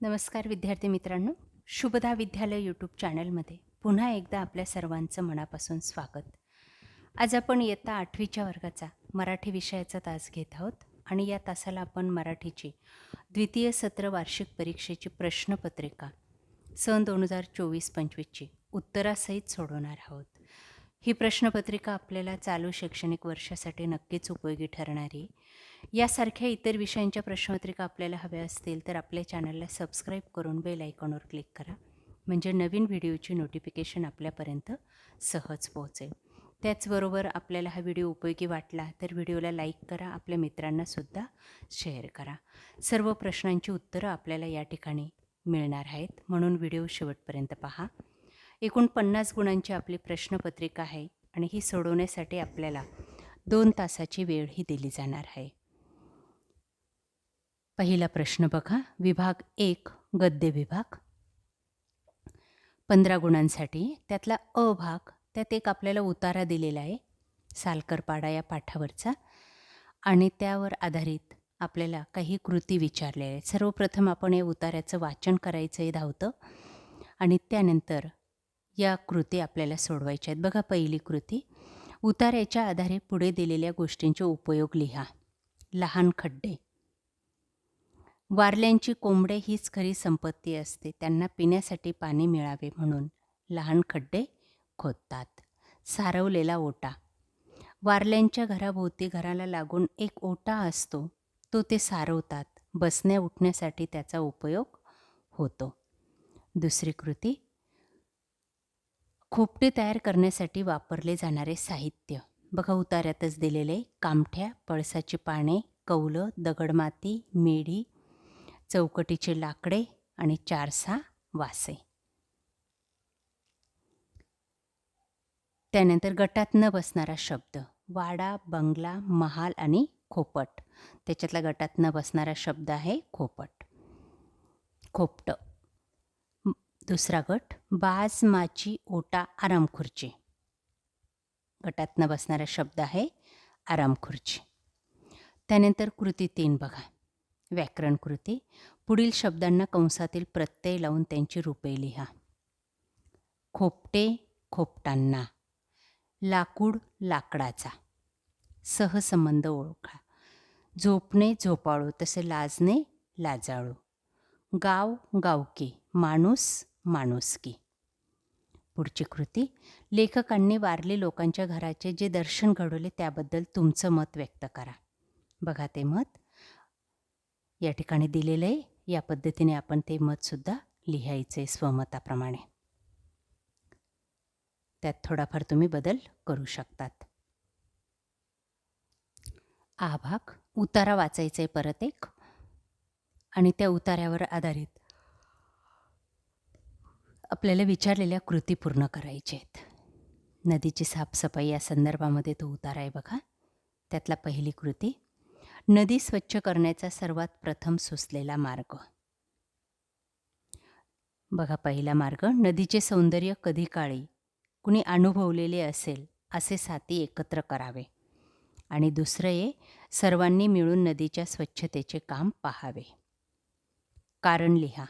नमस्कार विद्यार्थी मित्रांनो. शुभदा विद्यालय यूट्यूब चॅनलमध्ये पुन्हा एकदा आपल्या सर्वांचं मनापासून स्वागत. आज आपण इयत्ता आठवीच्या वर्गाचा मराठी विषयाचा तास घेत आहोत आणि या तासाला आपण मराठीची द्वितीय सत्र वार्षिक परीक्षेची प्रश्नपत्रिका सन दोन हजार चोवीस पंचवीसची उत्तरासहित सोडवणार आहोत. ही प्रश्नपत्रिका आपल्याला चालू शैक्षणिक वर्षासाठी नक्कीच उपयोगी ठरणारी. यासारख्या इतर विषयांच्या प्रश्नपत्रिका आपल्याला हव्या असतील तर आपल्या चॅनलला सबस्क्राईब करून बेल आयकॉनवर क्लिक करा. म्हणजे नवीन व्हिडिओची नोटिफिकेशन आपल्यापर्यंत सहज पोहोचेल. त्याचबरोबर आपल्याला हा व्हिडिओ उपयोगी वाटला तर व्हिडिओला लाईक करा आपल्या मित्रांनासुद्धा शेअर करा. सर्व प्रश्नांची उत्तरं आपल्याला या ठिकाणी मिळणार आहेत. म्हणून व्हिडिओ शेवटपर्यंत पहा. एकूण पन्नास गुणांची आपली प्रश्नपत्रिका आहे आणि ही सोडवण्यासाठी आपल्याला दोन तासाची वेळ ही दिली जाणार आहे. पहिला प्रश्न बघा. विभाग एक गद्य विभाग. पंधरा गुणांसाठी त्यातला अ भाग त्यात एक आपल्याला उतारा दिलेला आहे सालकरपाडा या पाठावरचा. आणि त्यावर आधारित आपल्याला काही कृती विचारलेल्या आहेत. सर्वप्रथम आपण या उतार्याचं वाचन करायचं हे धावतं. आणि त्यानंतर या कृती आपल्याला सोडवायच्या आहेत. बघा पहिली कृती. उतार्याच्या आधारे पुढे दिलेल्या गोष्टींचे उपयोग लिहा. लहान खड्डे. वारल्यांची कोंबडे हीच खरी संपत्ती असते. त्यांना पिण्यासाठी पाणी मिळावे म्हणून लहान खड्डे खोदतात. सारवलेला ओटा. वारल्यांच्या घराभोवती घराला लागून एक ओटा असतो. तो ते सारवतात. बसण्या उठण्यासाठी त्याचा उपयोग होतो. दुसरी कृती. खोपटे तयार करण्यासाठी वापरले जाणारे साहित्य. बघा उतार्यातच दिलेले कामठ्या पळसाची पाने कौलं दगडमाती मेढी चौकटीचे लाकडे आणि चारसा वासे. त्यानंतर गटात न बसणारा शब्द वाडा बंगला महाल आणि खोपट. त्याच्यातला गटात न बसणारा शब्द आहे खोपट. खोपटं. दुसरा गट बाज माची ओटा आराम खुर्ची बसणारा शब्द आहे आराम खुर्ची त्यानंतर कृती तीन बघा. व्याकरण कृती. पुढील शब्दांना कंसातील प्रत्यय लावून त्यांची रूपे लिहा. खोपटे खोपटांना. लाकूड लाकडाचा. सहसंबंध ओळखा. झोपणे झोपाळू तसे लाजणे लाजाळू. गाव गावकी माणूस माणुसकी. पुढची कृती. लेखकांनी वारली लोकांच्या घराचे जे दर्शन घडवले त्याबद्दल तुमचं मत व्यक्त करा. बघा ते मत. या ठिकाणी दिलेलं आहे. या पद्धतीने आपण ते मतसुद्धा लिहायचे स्वमताप्रमाणे. त्यात थोडाफार तुम्ही बदल करू शकतात. आभाग भाग उतारा वाचायचा आहे परत एक. आणि त्या उतार्यावर आधारित. आपल्याला विचारलेल्या कृती पूर्ण करायच्या आहेत. नदीची साफसफाई या संदर्भामध्ये तो उतारा आहे बघा. त्यातला पहिली कृती नदी स्वच्छ करण्याचा सर्वात प्रथम सुचलेला मार्ग. बघा पहिला मार्ग नदीचे सौंदर्य कधी काळी कुणी अनुभवलेले असेल असे साथी एकत्र करावे. आणि दुसरं आहे सर्वांनी मिळून नदीच्या स्वच्छतेचे काम पाहावे. कारण लिहा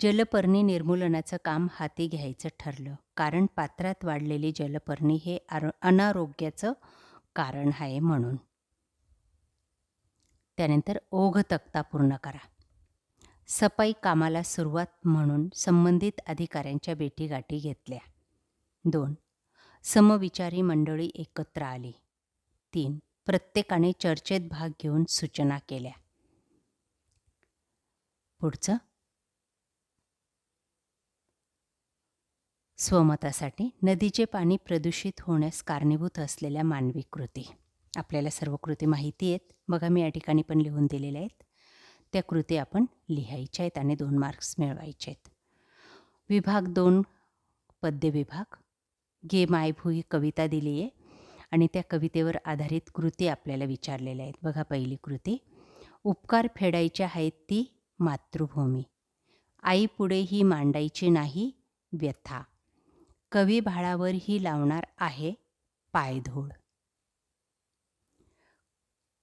जलपर्णी निर्मूलनाचं काम हाती घ्यायचं ठरलं. कारण पात्रात वाढलेली जलपर्णी हे आरो अनारोग्याचं कारण आहे म्हणून. त्यानंतर ओघ तक्ता पूर्ण करा. सफाई कामाला सुरुवात म्हणून संबंधित अधिकाऱ्यांच्या भेटीगाठी घेतल्या. दोन समविचारी मंडळी एकत्र आली. तीन प्रत्येकाने चर्चेत भाग घेऊन सूचना केल्या. पुढचं स्वमतासाठी नदीचे पाणी प्रदूषित होण्यास कारणीभूत असलेल्या मानवी कृती. आपल्याला सर्व कृती माहिती आहेत. बघा मी या ठिकाणी पण लिहून दिलेल्या आहेत. त्या कृती आपण लिहायच्या आहेत आणि दोन मार्क्स मिळवायचे आहेत. विभाग दोन पद्य विभाग. गे मायभू ही कविता दिली आहे आणि त्या कवितेवर आधारित कृती आपल्याला विचारलेल्या आहेत. बघा पहिली कृती. उपकार फेडायच्या आहेत ती मातृभूमी. आईपुढे ही मांडायची नाही व्यथा. कवी भाळावर ही लावणार आहे पायधूळ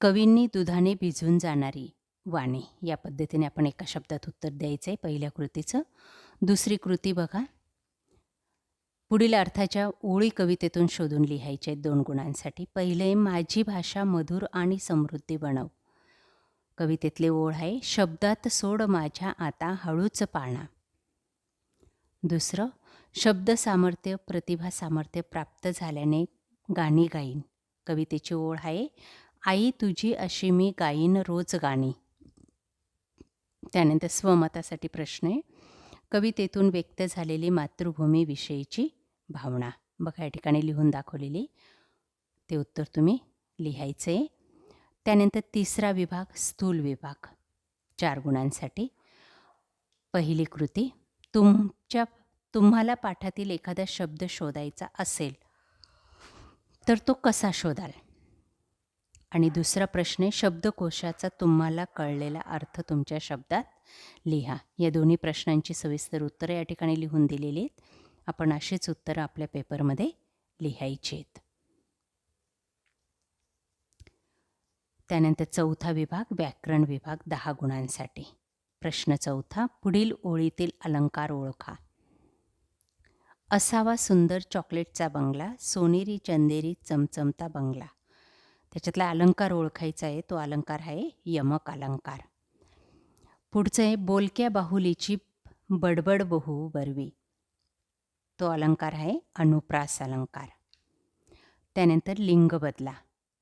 कवींनी दुधाने भिजून जाणारी वाणी. या पद्धतीने आपण एका शब्दात उत्तर द्यायचं आहे पहिल्या कृतीचं. दुसरी कृती बघा. पुढील अर्थाच्या ओळी कवितेतून शोधून लिहायचे आहेत दोन गुणांसाठी. पहिले माझी भाषा मधुर आणि समृद्धी बनव. कवितेतले ओळ आहे शब्दात सोड माझ्या आता हळूच पाना दुसरं शब्द सामर्थ्य प्रतिभा सामर्थ्य प्राप्त झाल्याने गाणी गाईन. कवितेची ओळ आहे आई तुझी अशी मी गाईन रोज गाणी. त्यानंतर स्वमतासाठी प्रश्न आहे कवितेतून व्यक्त झालेली मातृभूमीविषयीची भावना. बघा या ठिकाणी लिहून दाखवलेली ते उत्तर तुम्ही लिहायचं आहे. त्यानंतर तिसरा विभाग स्थूल विभाग. चार गुणांसाठी. पहिली कृती तुमच्या तुम्हाला पाठातील एखादा शब्द शोधायचा असेल तर तो कसा शोधाल? आणि दुसरा प्रश्न आहे शब्दकोशाचा तुम्हाला कळलेला अर्थ तुमच्या शब्दात लिहा. या दोन्ही प्रश्नांची सविस्तर उत्तरं या ठिकाणी लिहून दिलेली आहेत. आपण अशीच उत्तरं आपल्या पेपरमध्ये लिहायची आहेत. त्यानंतर चौथा विभाग व्याकरण विभाग दहा गुणांसाठी. प्रश्न चौथा पुढील ओळीतील अलंकार ओळखा. असावा सुंदर चॉकलेटचा बंगला सोनेरी चंदेरी चमचमता बंगला. त्याच्यातला अलंकार ओळखायचा आहे तो अलंकार आहे यमक अलंकार. पुढचं आहे बोलक्या बाहुलीची बडबड बहू बरवी तो अलंकार आहे अनुप्रास अलंकार. त्यानंतर लिंग बदला.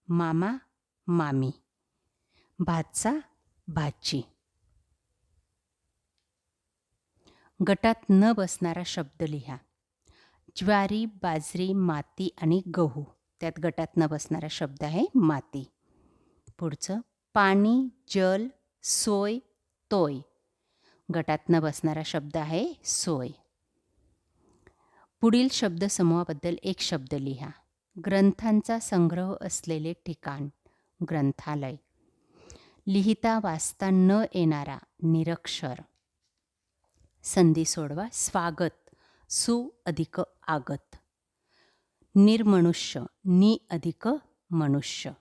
मामा मामी. भातचा भाची. गटात न बसणारा शब्द लिहा. ज्वारी बाजरी माती आणि गहू. त्यात गटात न बसणारा शब्द आहे माती. पुढचं पाणी जल सोय तोय. गटात न बसणारा शब्द आहे सोय. पुढील शब्दसमूहाबद्दल एक शब्द लिहा. ग्रंथांचा संग्रह असलेले ठिकाण ग्रंथालय. लिहिता वाचता न येणारा निरक्षर. संधी सोडवा स्वागत. सु अधिक आगत. निर्मनुष्य नि अधिक मनुष्य.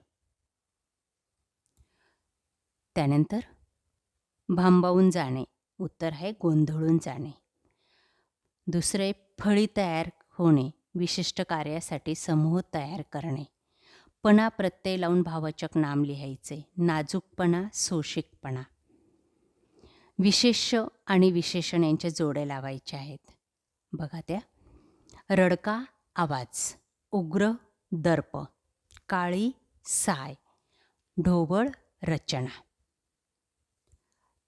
त्यानंतर भांबावून जाणे. उत्तर आहे गोंधळून जाणे. दुसरे फळी तयार होणे. विशिष्ट कार्यासाठी समूह तयार करणे. पणा प्रत्यय लावून भावचक नाम लिहायचे. नाजूकपणा सोशिकपणा विशेष आणि विशेषण यांच्या जोड्या लावायच्या आहेत. बघा त्या. रडका आवाज. उग्र दर्प. काळी साय. ढोबळ रचना.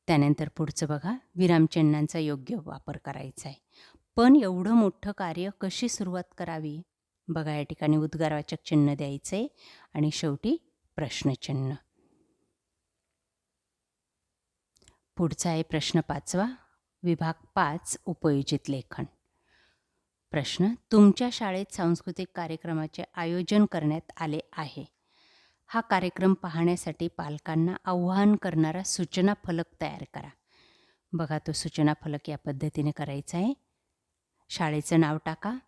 त्यानंतर पुढचं बघा. विरामचिन्हांचा योग्य वापर करायचा आहे. पण एवढं मोठं कार्य कशी सुरुवात करावी? बघा या ठिकाणी उद्गारवाचक चिन्ह द्यायचे आणि शेवटी प्रश्नचिन्ह. पुढचा आहे प्रश्न पाचवा. विभाग पाच उपयोजित लेखन. प्रश्न तुमच्या शाळेत सांस्कृतिक कार्यक्रमाचे आयोजन करण्यात आले आहे. हा कार्यक्रम पाहण्यासाठी पालकांना आव्हान करणारा सूचना फलक तयार करा. बघा तो सूचना फलक या पद्धतीने करायचा आहे. शाळेचं नाव टाका.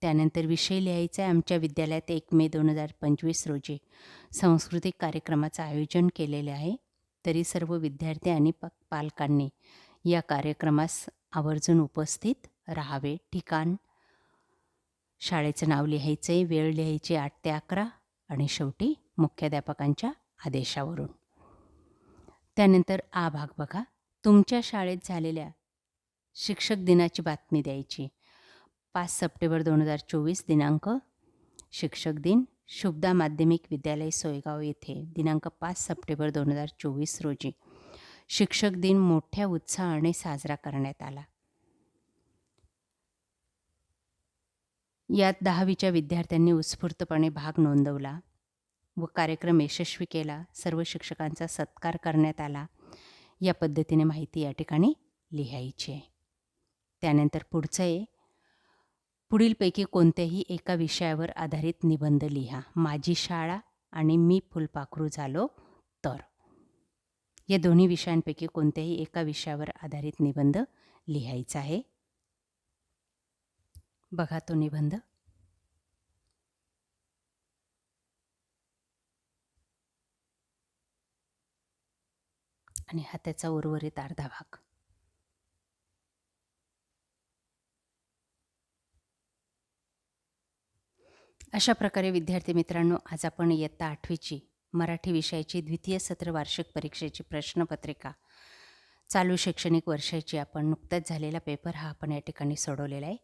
त्यानंतर विषय लिहायचा आहे. आमच्या विद्यालयात एक मे दोन हजार पंचवीस रोजी सांस्कृतिक कार्यक्रमाचं आयोजन केलेले आहे. तरी सर्व विद्यार्थी आणि प पालकांनी या कार्यक्रमास आवर्जून उपस्थित राहावे. ठिकाण. शाळेचं नाव लिहायचं आहे वेळ लिहायची आठ ते अकरा आणि शेवटी मुख्याध्यापकांच्या आदेशावरून. त्यानंतर आ भाग बघा. तुमच्या शाळेत झालेल्या शिक्षक दिनाची बातमी द्यायची. पाच सप्टेंबर दोन हजार चोवीस दिनांक शिक्षक दिन शुभदा माध्यमिक विद्यालय सोयगाव येथे दिनांक पाच सप्टेंबर दोन हजार चोवीस रोजी. शिक्षक दिन मोठ्या उत्साहाने साजरा करण्यात आला. यात दहावीच्या विद्यार्थ्यांनी उत्स्फूर्तपणे भाग नोंदवला व कार्यक्रम यशस्वी केला. सर्व शिक्षकांचा सत्कार करण्यात आला. या पद्धतीने माहिती या ठिकाणी लिहायची आहे. त्यानंतर पुढचं आहे. पुढीलपैकी कोणत्याही एका विषयावर आधारित निबंध लिहा. माझी शाळा आणि मी फुलपाखरू झालो तर. या दोन्ही विषयांपैकी कोणत्याही एका विषयावर आधारित निबंध लिहायचा आहे. बघा तो निबंध. आणि हा त्याचा उर्वरित अर्धा भाग. अशा प्रकारे विद्यार्थी मित्रांनो आज आपण इयत्ता आठवीची मराठी विषयाची द्वितीय सत्र वार्षिक परीक्षेची प्रश्नपत्रिका चालू शैक्षणिक वर्षाची आपण नुकताच झालेला पेपर हा आपण या ठिकाणी सोडवलेला आहे.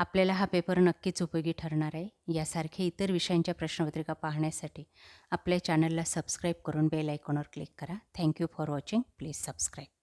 आपल्याला हा पेपर नक्कीच उपयोगी ठरणार आहे. यासारखे इतर विषयांच्या प्रश्नपत्रिका पाहण्यासाठी आपल्या चॅनलला सबस्क्राईब करून बेल आयकॉनवर क्लिक करा. Thank you for watching. Please subscribe.